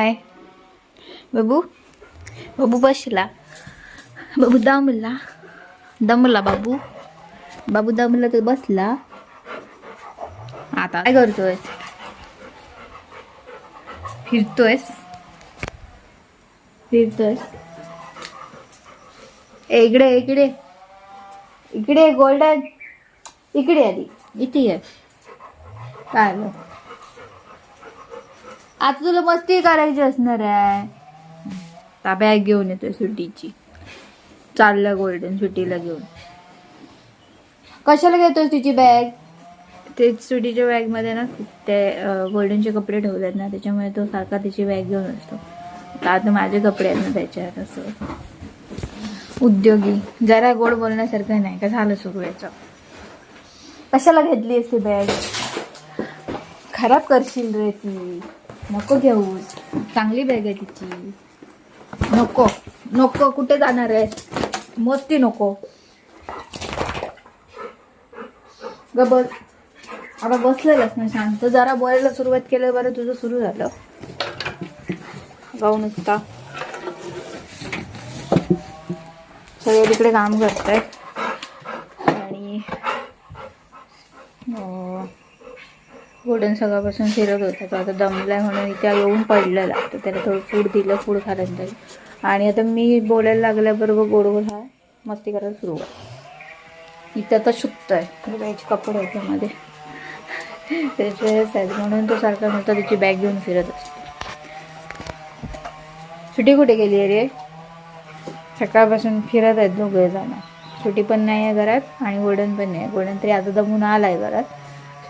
हाय बाबू? बाबू बसला. बाबू दमला. दमला बाबू. बाबू दमला तर बसला. आता काय करतोय? फिरतोयस. फिरतोयस. इकडे इकडे. इकडे गोल्डन. इकडे आली इथे काय आलं? आता तुला मस्ती करायची असणार आहे. आता बॅग घेऊन येतोय सुट्टीची. चाललं गोल्डन सुट्टीला घेऊन. कशाला घेतोय तिची बॅग ते सुटीच्या बॅगमध्ये ना ते गोल्डनचे कपडे ठेवलेत ना त्याच्यामुळे तो सारखा तिची बॅग घेऊन असतो. आता माझे कपडे आहेत ना त्याच्यात असं. उद्योगी. जरा गोड बोलण्यासारखं नाही का झालं सुरू याचं कशाला घेतली असती बॅग खराब करशील रे ती. नको घेऊ चांगली बॅग आहे तिची. नको. नको. कुठे जाणार आहे मस्ती नको. ग बस. आता बसलेलंच ना शांत. जरा बोलायला सुरुवात केलं बरं तुझं सुरू झालं. गाऊ नुसता. सगळे तिकडे काम करतायत. गोल्डन सकाळपासून फिरत होता. तो आता दमलाय म्हणून इथे येऊन पडलेला. तर त्याला थोडं फूड दिलं फूड खायला त्याला आणि आता मी बोलायला लागल्याबरोबर गोड गोड हा मस्ती करायला सुरू आहे इथं आता शुद्ध आहे. त्याचे कपडे आहेत त्यामध्ये. त्याचे आहेत. म्हणून तो सारखा म्हणतो त्याची बॅग घेऊन फिरत असतो. सुटी कुठे गेली आहे रे? सकाळपासून फिरत आहेत दोघे जण. सुटी पण नाही आहे घरात आणि गोल्डन पण नाही गोल्डन तरी आता दमून आला आहे घरात.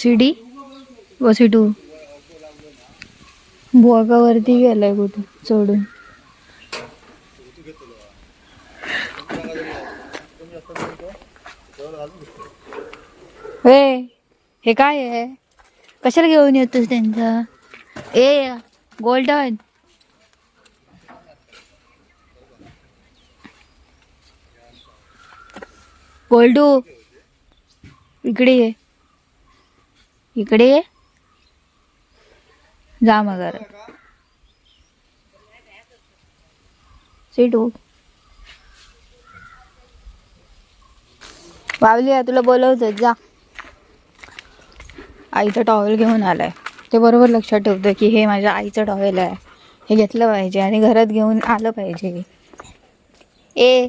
सीडी? व सी टू. बोगावरती गेलाय कुठं? चढून. हे हे काय आहे? कशाला घेऊन येतोस त्यांचा? ए गोल्डन गोल्डू इकडे ये. इकडे ये. जा मग घरात सीटू बावली तुला बोलवतो जा. आईचा टॉवेल घेऊन आलाय. ते बरोबर लक्षात ठेवतं की हे माझ्या आईचं टॉवेल आहे. हे घेतलं पाहिजे आणि घरात घेऊन आलं पाहिजे. ए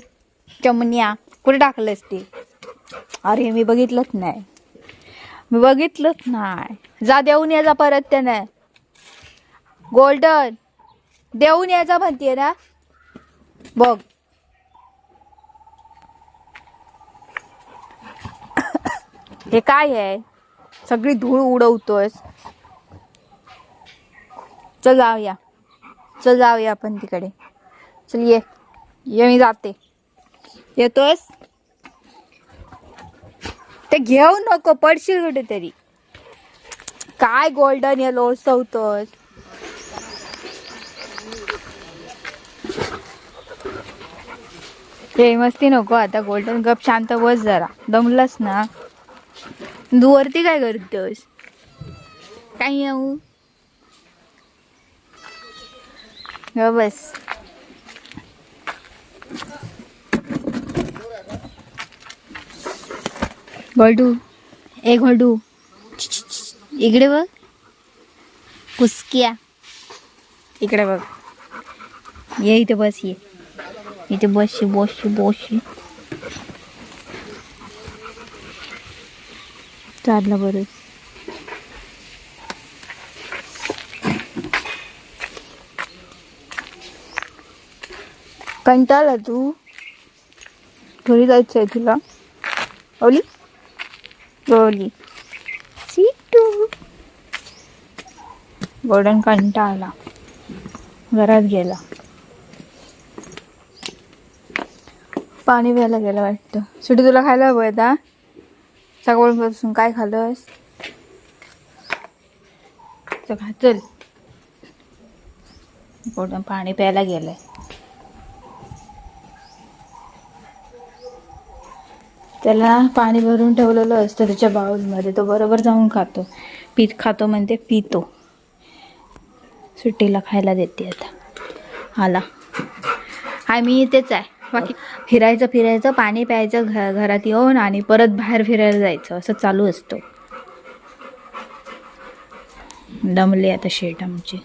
चमनिया कुठे टाकलंस ती? अरे मी बघितलंच नाही. मी बघितलंच नाही. जा देऊन यायचा परत त्याने. गोल्डन देऊन यायचा म्हणतीये ना. बघ. हे काय आहे? सगळी धूळ उडवतोयस. चल जाऊया. चल जाऊया आपण तिकडे. चल ये. ये मी जाते. येतोयस? ते घेऊ नको पडशील कुठेतरी. काय गोल्डन ये लोसवतोस हे मस्ती नको आता गोल्डन गप शांत बस जरा. दमलास ना? तू वरती काय करतोस? काय येऊ? बस. गोल्डू ए गोल्डू इकडे बघ. कुसक्या. इकडे बघ. ये इथे बस ये. इथे बसशी बसशी बसशी चाललं बरं. कंटाळला तू? घरी जायचं आहे तुला? ओली ओली सीटू गोल्डन कंटाळला. घरात गेला. पाणी प्यायला गेलं वाटतं. सुटी तुला खायला हवं आता? सकाळपासून काय खाल्लंस? तर खा चल. पाणी प्यायला गेलंय. त्याला पाणी भरून ठेवलेलं असतं त्याच्या बाऊलमध्ये तो बरोबर जाऊन खातो. पीत खातो म्हणते पितो. सुट्टीला खायला देते आता. आला. हा मी इथेच आहे. बाकी फिरायचं फिरायचं पाणी प्यायचं घ घरात येऊन आणि परत बाहेर फिरायला जायचं. असं चालू असतो. दमले आता शेट आमची.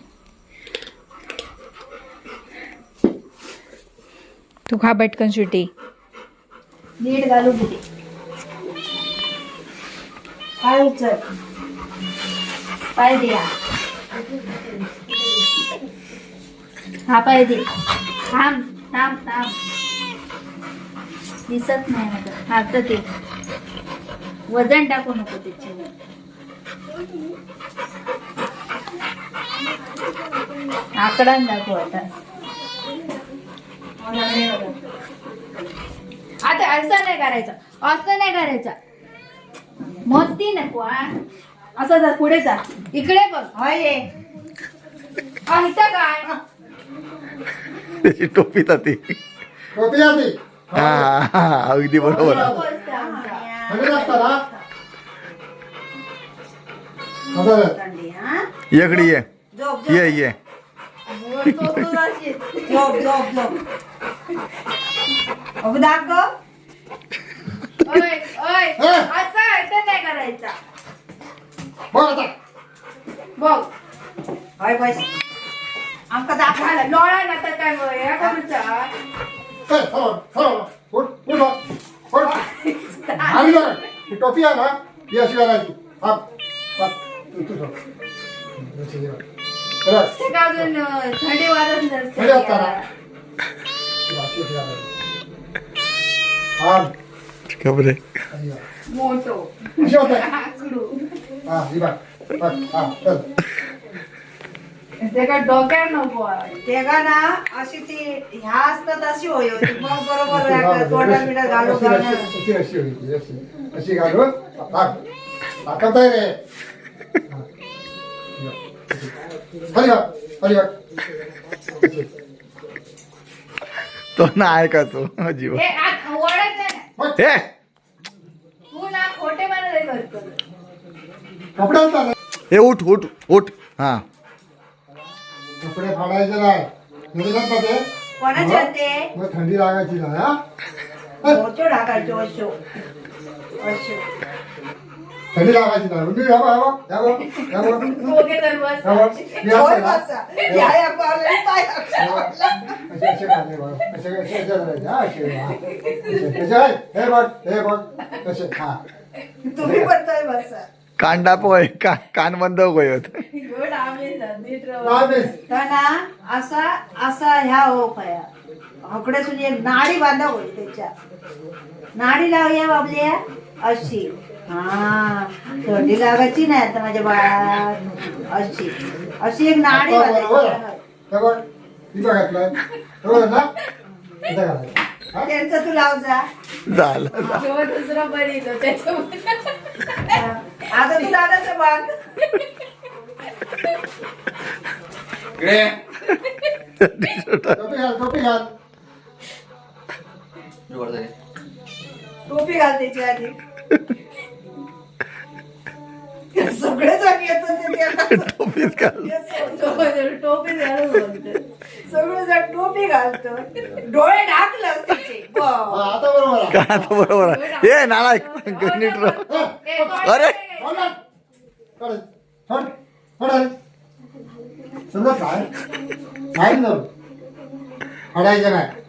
तू खा पटकन सुटी नीट घालू किती काय उचल. पाय दे हा. पाय दे. थांब थांब थांब. दिसत नाही मला आता ते वजन टाकू नको त्याच्यावर. आकडा दाखव आता. आता असं नाही करायचं. असं नाही करायचं. मस्ती नको असं जा पुढे जा. इकडे बघ. होय ये. हा, काय? त्याची टोपी जाते टोपी हा हा, हा, अगदी बरोबर. हा हा? इकडे ये. ये. ये झोप झोप झोप. अगं दाखव ओय, ओय, असं इथं नाही करायचा बघ आता बघ होय बस आमका लोळा ना तर काय बघ, या करूचा. ए, चला, चला, उठ, उठ बघ. उठ. आणि बघ, ही टोपी आहे ना ही अशी घालायची हा, हा, तू- तू झोप. अशी घाल. बरं, ते का अजून थंडी वाजत नसते. अशी घालायची. हा, खबरे अशी घाल. मोठो अशी होते आकडू हा ही बघ बघ, हा चल ते का डोक्यात नको आहे. ते का ना अशी ती ह्या असतात अशी होय होती मग बरोबर आहे, तोंडात बिडात घालू अशी घालू अशी अशी होती अशी अशी घालून टाक टाकत आहे रे हा. खाली बघ खाली बघ तो नाही का तो जीव हे तू ना खोटे मला करतो कपडे आणतात हे उठ उठ उठ. हा. कपडे फाडायचे नाही. निघतात ना ते. कोणाचे ते मग थंडी लागायची नाही हा? थंडी लागायची नाही उंडी या बघ, या बघ, या बघ, या बघ. दोघे जण बस. या बघ. मी होय असते ना. बसा. या या पावले, पाय या बघ. असे असे घालले बघ. असे असे असे करायचे, हा, असे, हा. असे, असे आहे. हे बघ हे बघ असे हा तुम्ही पण तर बसा कांडा पोय का कान बंद होय होत गुड आम्ही नीट राहू. नाही मिस. तर ना असा असा ह्या हो खया हकडे सुद्धा एक नाडी बांधा होईल त्याच्या नाडी लावूया बाबल्या अशी हा. थंडी लागायची नाही आता माझ्या बाळात अशी. अशी एक नाडी घातलंय बरोबर ना. घालायचं हा? त्यांचं तू लाव जा. झालं दुसरा बरी येतो आता तू दादाचं बाग टोपी घाल टोपी घाल. टोपी घाल त्याची आधी. सगळे जण येत होते त्याला. टोपीच घाल टोपी. सगळे जण टोपी घालतो डोळे ढाकलं. हा, आता बरोबर आहे. का आता बरोबर आहे हे नालायक नीट राह. ए, अरे. हो ना? समजत काय? नाही ना. अडायचं नाही